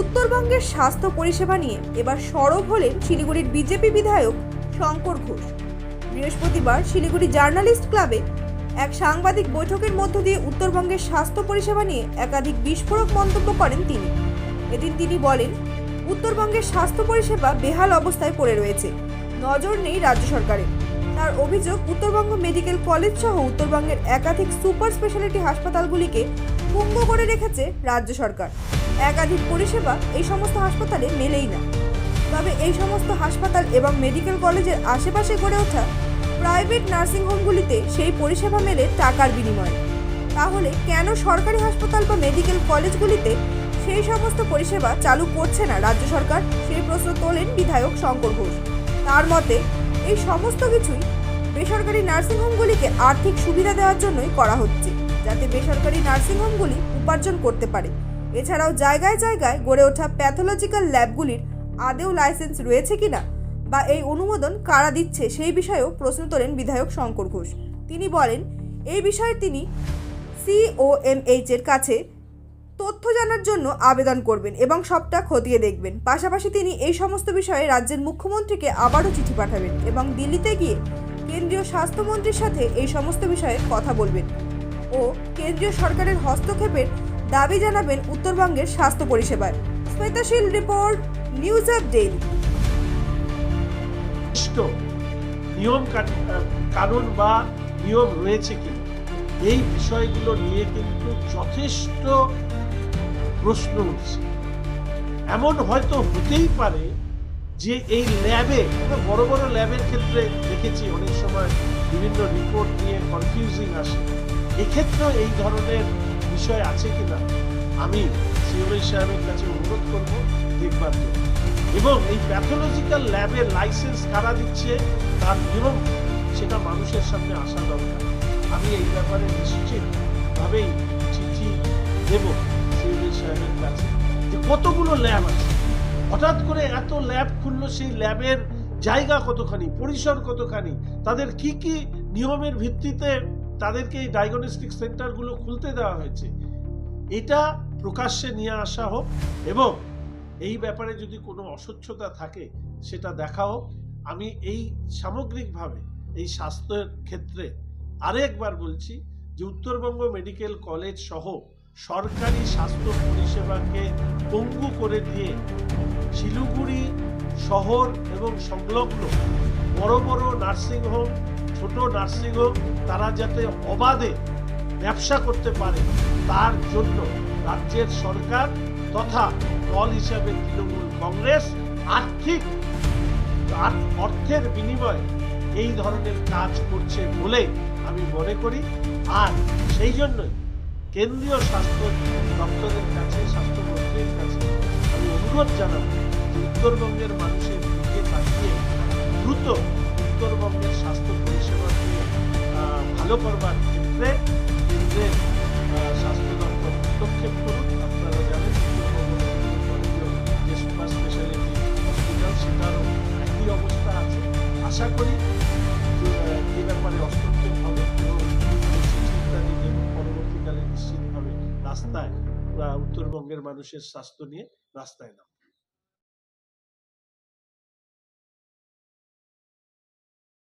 উত্তরবঙ্গের স্বাস্থ্য পরিষেবা নিয়ে এবার সরব হলেন শিলিগুড়ির বিজেপি বিধায়ক শঙ্কর ঘোষ। বৃহস্পতিবার শিলিগুড়ি জার্নালিস্ট ক্লাবে এক সাংবাদিক বৈঠকের মধ্য দিয়ে উত্তরবঙ্গের স্বাস্থ্য পরিষেবা নিয়ে একাধিক বিস্ফোরক মন্তব্য করেন তিনি। এদিন তিনি বলেন, উত্তরবঙ্গের স্বাস্থ্য পরিষেবা বেহাল অবস্থায় পড়ে রয়েছে। নজর নেই রাজ্য সরকারের। তার অভিযোগ, উত্তরবঙ্গ মেডিকেল কলেজ সহ উত্তরবঙ্গের একাধিক সুপার স্পেশালিটি হাসপাতালগুলিকে পুঙ্গ করে রেখেছে রাজ্য সরকার। একাধিক পরিষেবা এই সমস্ত হাসপাতালে মেলেই না। তবে এই সমস্ত হাসপাতাল এবং মেডিকেল কলেজের আশেপাশে গড়ে ওঠা প্রাইভেট নার্সিংহোমগুলিতে সেই পরিষেবা মেলে টাকার বিনিময়ে। তাহলে কেন সরকারি হাসপাতাল বা মেডিকেল কলেজগুলিতে সেই সমস্ত পরিষেবা চালু করছে না রাজ্য সরকার? সেই প্রশ্ন তোলেন বিধায়ক শঙ্কর ঘোষ। তার মতে, এই সমস্ত কিছুই বেসরকারি নার্সিংহোমগুলিকে আর্থিক সুবিধা দেওয়ার জন্যই করা হচ্ছে, যাতে বেসরকারি নার্সিংহোমগুলি উপার্জন করতে পারে। এছাড়াও জায়গায় জায়গায় গড়ে ওঠা প্যাথোলজিক্যাল ল্যাবগুলির আদেও লাইসেন্স রয়েছে কিনা বা এই অনুমোদন কারা দিচ্ছে সেই বিষয়েও প্রশ্ন তোলেন বিধায়ক শঙ্কর ঘোষ। তিনি বলেন, এই বিষয়ে তিনি সিওএমএইচ এর কাছে তথ্য জানার জন্য আবেদন করবেন এবং সবটা খতিয়ে দেখবেন। পাশাপাশি তিনি এই সমস্ত বিষয়ে রাজ্যের মুখ্যমন্ত্রীকে আবারও চিঠি পাঠাবেন এবং দিল্লিতে গিয়ে কেন্দ্রীয় স্বাস্থ্যমন্ত্রীর সাথে এই সমস্ত বিষয়ে কথা বলবেন ও কেন্দ্রীয় সরকারের হস্তক্ষেপের দাবি জানাবেন উত্তরবঙ্গের স্বাস্থ্য পরিষেবায় শ্বেতাশীল রিপোর্ট, নিউজ অফ ডেইলি নিয়ম কানুন বা নিয়ম রয়েছে কি? এই বিষয়গুলো নিয়ে কিন্তু যথেষ্ট প্রশ্ন উঠছে। এমন হয়তো হতেই পারে যে এই ল্যাবে বড় বড় ল্যাবের ক্ষেত্রে দেখেছি অনেক সময় বিভিন্ন রিপোর্ট নিয়ে কনফিউজিং আসে। এক্ষেত্রেও এই ধরনের বিষয় আছে কিনা, আমি সিওএই সাহেবের কাছে অনুরোধ করব দেখবার জন্য। এবং এই প্যাথোলজিক্যাল ল্যাবের লাইসেন্স কারা দিচ্ছে, তার নিয়ম, সেটা মানুষের সামনে আসা দরকার। আমি এই ব্যাপারে নিশ্চিতভাবেই চিঠি দেব সিভিল সাহেবের কাছে যে কতগুলো ল্যাব আছে। হঠাৎ করে এত ল্যাব খুললো, সেই ল্যাবের জায়গা কতখানি, পরিসর কতখানি, তাদের কি কি নিয়মের ভিত্তিতে তাদেরকে এই ডায়াগনস্টিক সেন্টারগুলো খুলতে দেওয়া হয়েছে। এটা প্রকাশ্যে নিয়ে আসা হোক এবং এই ব্যাপারে যদি কোনো অস্বচ্ছতা থাকে, সেটা দেখা হোক। আমি এই সামগ্রিকভাবে এই স্বাস্থ্যের ক্ষেত্রে আরেকবার বলছি যে উত্তরবঙ্গ মেডিকেল কলেজ সহ সরকারি স্বাস্থ্য পরিষেবাকে পঙ্গু করে দিয়ে শিলিগুড়ি শহর এবং সংলগ্ন বড় বড় নার্সিংহোম ছোট নার্সিংহোম তারা যাতে অবাধে ব্যবসা করতে পারে, তার জন্য রাজ্যের সরকার তথা দল হিসাবে তৃণমূল কংগ্রেস আর্থিক আর- অর্থের বিনিময়ে এই ধরনের কাজ করছে বলে আমি মনে করি। আর সেই জন্যই কেন্দ্রীয় স্বাস্থ্য দপ্তরের কাছে, স্বাস্থ্যমন্ত্রীর কাছে আমি অনুরোধ জানাব উত্তরবঙ্গের মানুষের দিকে তাকিয়ে দ্রুত উত্তরবঙ্গের স্বাস্থ্য পরিষেবাকে ভালো করবার ক্ষেত্রে কেন্দ্রের স্বাস্থ্য দপ্তর হস্তক্ষেপ করুন আপনারা জানেন যে সুপার স্পেশালিটি হসপিটাল, সেটারও একই অবস্থা আছে। আশা করি এই ব্যাপারে হস্তক্ষেপ হবে এবং পরবর্তীকালে নিশ্চিতভাবে রাস্তায় উত্তরবঙ্গের মানুষের স্বাস্থ্য নিয়ে রাস্তায় নাম